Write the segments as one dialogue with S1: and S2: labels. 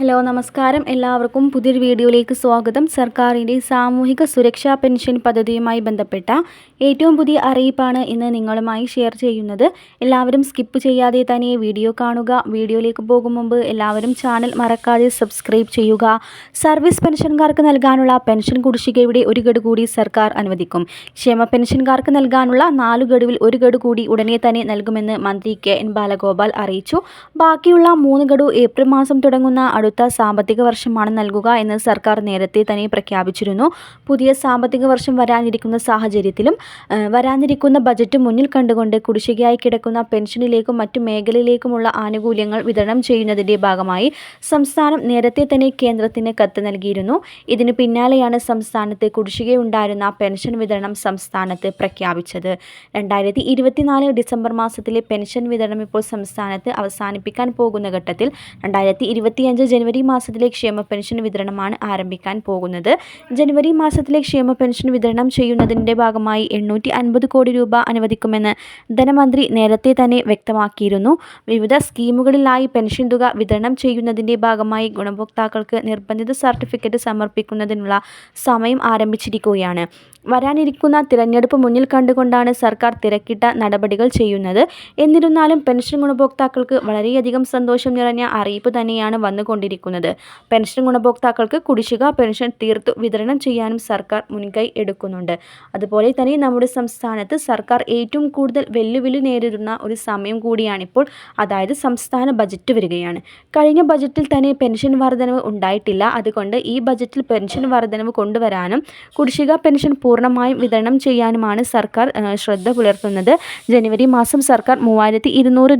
S1: Hello നമസ്കാരം. എല്ലാവർക്കും പുതിയൊരു വീഡിയോയിലേക്ക് സ്വാഗതം. സർക്കാരിന്റെ സാമൂഹിക സുരക്ഷാ പെൻഷൻ പദ്ധതിയുമായി ബന്ധപ്പെട്ട ഏറ്റവും പുതിയ അറിയിപ്പാണ് ഇന്ന് നിങ്ങളുമായി ഷെയർ ചെയ്യുന്നത്. എല്ലാവരും സ്കിപ്പ് ചെയ്യാതെ തന്നെ വീഡിയോ കാണുക. വീഡിയോയിലേക്ക് പോകും മുമ്പ് എല്ലാവരും ചാനൽ മറക്കാതെ സബ്സ്ക്രൈബ് ചെയ്യുക. സർവീസ് പെൻഷൻകാർക്ക് നൽകാനുള്ള പെൻഷൻ കുടിശ്ശികയുടെ ഒരു ഗഡു കൂടി സർക്കാർ അനുവദിക്കും. ക്ഷേമ പെൻഷൻകാർക്ക് നൽകാനുള്ള നാലു ഗഡുവിൽ ഒരു ഗഡു കൂടി ഉടനെ തന്നെ നൽകുമെന്ന് മന്ത്രി കെ. എൻ. ബാലഗോപാൽ അറിയിച്ചു. ബാക്കിയുള്ള മൂന്ന് ഗഡു ഏപ്രിൽ മാസം തുടങ്ങുന്ന സാമ്പത്തിക വർഷമാണ് നൽകുക എന്ന് സർക്കാർ നേരത്തെ തന്നെ പ്രഖ്യാപിച്ചിരുന്നു. പുതിയ സാമ്പത്തിക വർഷം വരാനിരിക്കുന്ന സാഹചര്യത്തിലും വരാനിരിക്കുന്ന ബജറ്റ് മുന്നിൽ കണ്ടുകൊണ്ട് കുടിശ്ശികയായി കിടക്കുന്ന പെൻഷനിലേക്കും മറ്റു മേഖലയിലേക്കുമുള്ള ആനുകൂല്യങ്ങൾ വിതരണം ചെയ്യുന്നതിന്റെ ഭാഗമായി സംസ്ഥാനം നേരത്തെ തന്നെ കേന്ദ്രത്തിന് കത്ത് നൽകിയിരുന്നു. ഇതിന് പിന്നാലെയാണ് സംസ്ഥാനത്ത് കുടിശ്ശികയുണ്ടായിരുന്ന പെൻഷൻ വിതരണം സംസ്ഥാനത്ത് പ്രഖ്യാപിച്ചത്. രണ്ടായിരത്തി ഇരുപത്തിനാല് ഡിസംബർ മാസത്തിലെ പെൻഷൻ വിതരണം ഇപ്പോൾ സംസ്ഥാനത്ത് അവസാനിപ്പിക്കാൻ പോകുന്ന ഘട്ടത്തിൽ രണ്ടായിരത്തി ഇരുപത്തിയഞ്ച് ജനുവരി മാസത്തിലെ ക്ഷേമ പെൻഷൻ വിതരണമാണ് ആരംഭിക്കാൻ പോകുന്നത്. ജനുവരി മാസത്തിലെ ക്ഷേമ പെൻഷൻ വിതരണം ചെയ്യുന്നതിന്റെ ഭാഗമായി എണ്ണൂറ്റി അൻപത് കോടി രൂപ അനുവദിക്കുമെന്ന് ധനമന്ത്രി നേരത്തെ തന്നെ വ്യക്തമാക്കിയിരുന്നു. വിവിധ സ്കീമുകളിലായി പെൻഷൻ തുക വിതരണം ചെയ്യുന്നതിന്റെ ഭാഗമായി ഗുണഭോക്താക്കൾക്ക് നിർബന്ധിത സർട്ടിഫിക്കറ്റ് സമർപ്പിക്കുന്നതിനുള്ള സമയം ആരംഭിച്ചിരിക്കുകയാണ്. വരാനിരിക്കുന്ന തിരഞ്ഞെടുപ്പ് മുന്നിൽ കണ്ടുകൊണ്ടാണ് സർക്കാർ തിരക്കിട്ട നടപടികൾ ചെയ്യുന്നത്. എന്നിരുന്നാലും പെൻഷൻ ഗുണഭോക്താക്കൾക്ക് വളരെയധികം സന്തോഷം നിറഞ്ഞ അറിയിപ്പ് തന്നെയാണ് വന്നുകൊണ്ടിരിക്കുന്നത്. കൊണ്ടിരിക്കുന്നത് പെൻഷൻ ഗുണഭോക്താക്കൾക്ക് കുടിശ്ശിക പെൻഷൻ തീർത്തു വിതരണം ചെയ്യാനും സർക്കാർ മുൻകൈ എടുക്കുന്നുണ്ട്. അതുപോലെ തന്നെ നമ്മുടെ സംസ്ഥാനത്ത് സർക്കാർ ഏറ്റവും കൂടുതൽ വെല്ലുവിളി നേരിടുന്ന ഒരു സമയം കൂടിയാണിപ്പോൾ അതായത് സംസ്ഥാന ബജറ്റ് വരികയാണ്. കഴിഞ്ഞ ബജറ്റിൽ തന്നെ പെൻഷൻ വർധനവ് ഉണ്ടായിട്ടില്ല. അതുകൊണ്ട് ഈ ബജറ്റിൽ പെൻഷൻ വർധനവ് കൊണ്ടുവരാനും കുടിശ്ശിക പെൻഷൻ പൂർണമായും വിതരണം ചെയ്യാനുമാണ് സർക്കാർ ശ്രദ്ധ പുലർത്തുന്നത്. ജനുവരി മാസം സർക്കാർ മൂവായിരത്തി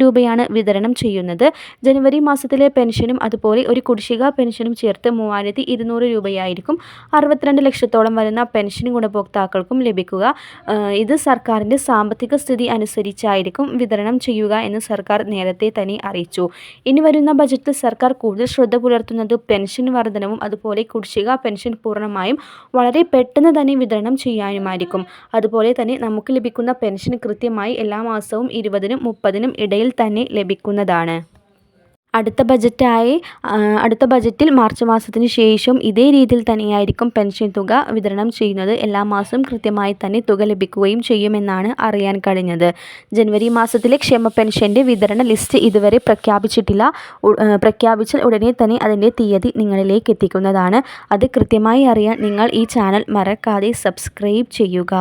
S1: രൂപയാണ് വിതരണം ചെയ്യുന്നത്. ജനുവരി മാസത്തിലെ പെൻഷനും അതുപോലെ ഒരു കുടിശ്ശിക പെൻഷനും ചേർത്ത് മൂവായിരത്തി ഇരുന്നൂറ് രൂപയായിരിക്കും. അറുപത്തിരണ്ട് ലക്ഷത്തോളം വരുന്ന പെൻഷൻ ഗുണഭോക്താക്കൾക്കും ലഭിക്കുക. ഇത് സർക്കാരിന്റെ സാമ്പത്തിക സ്ഥിതി അനുസരിച്ചായിരിക്കും വിതരണം ചെയ്യുക എന്ന് സർക്കാർ നേരത്തെ തന്നെ അറിയിച്ചു. ഇനി വരുന്ന ബജറ്റിൽ സർക്കാർ കൂടുതൽ ശ്രദ്ധ പുലർത്തുന്നത് പെൻഷൻ വർധനവും അതുപോലെ കുടിശ്ശിക പെൻഷൻ പൂർണമായും വളരെ പെട്ടെന്ന് തന്നെ വിതരണം ചെയ്യാനുമായിരിക്കും. അതുപോലെ തന്നെ നമുക്ക് ലഭിക്കുന്ന പെൻഷൻ കൃത്യമായി എല്ലാ മാസവും ഇരുപതിനും മുപ്പതിനും ഇടയിൽ തന്നെ ലഭിക്കുന്നതാണ്. അടുത്ത ബജറ്റായി അടുത്ത ബജറ്റിൽ മാർച്ച് മാസത്തിന് ശേഷം ഇതേ രീതിയിൽ തന്നെയായിരിക്കും പെൻഷൻ തുക വിതരണം ചെയ്യുന്നത്. എല്ലാ മാസവും കൃത്യമായി തന്നെ തുക ലഭിക്കുകയും ചെയ്യുമെന്നാണ് അറിയാൻ കഴിഞ്ഞത്. ജനുവരി മാസത്തിലെ ക്ഷേമ പെൻഷന്റെ വിതരണ ലിസ്റ്റ് ഇതുവരെ പ്രഖ്യാപിച്ചിട്ടില്ല. പ്രഖ്യാപിച്ചാൽ ഉടനെ തന്നെ അതിന്റെ തീയതി നിങ്ങളിലേക്ക് എത്തിക്കുന്നതാണ്. അത് കൃത്യമായി അറിയാൻ നിങ്ങൾ ഈ ചാനൽ മറക്കാതെ സബ്സ്ക്രൈബ് ചെയ്യുക.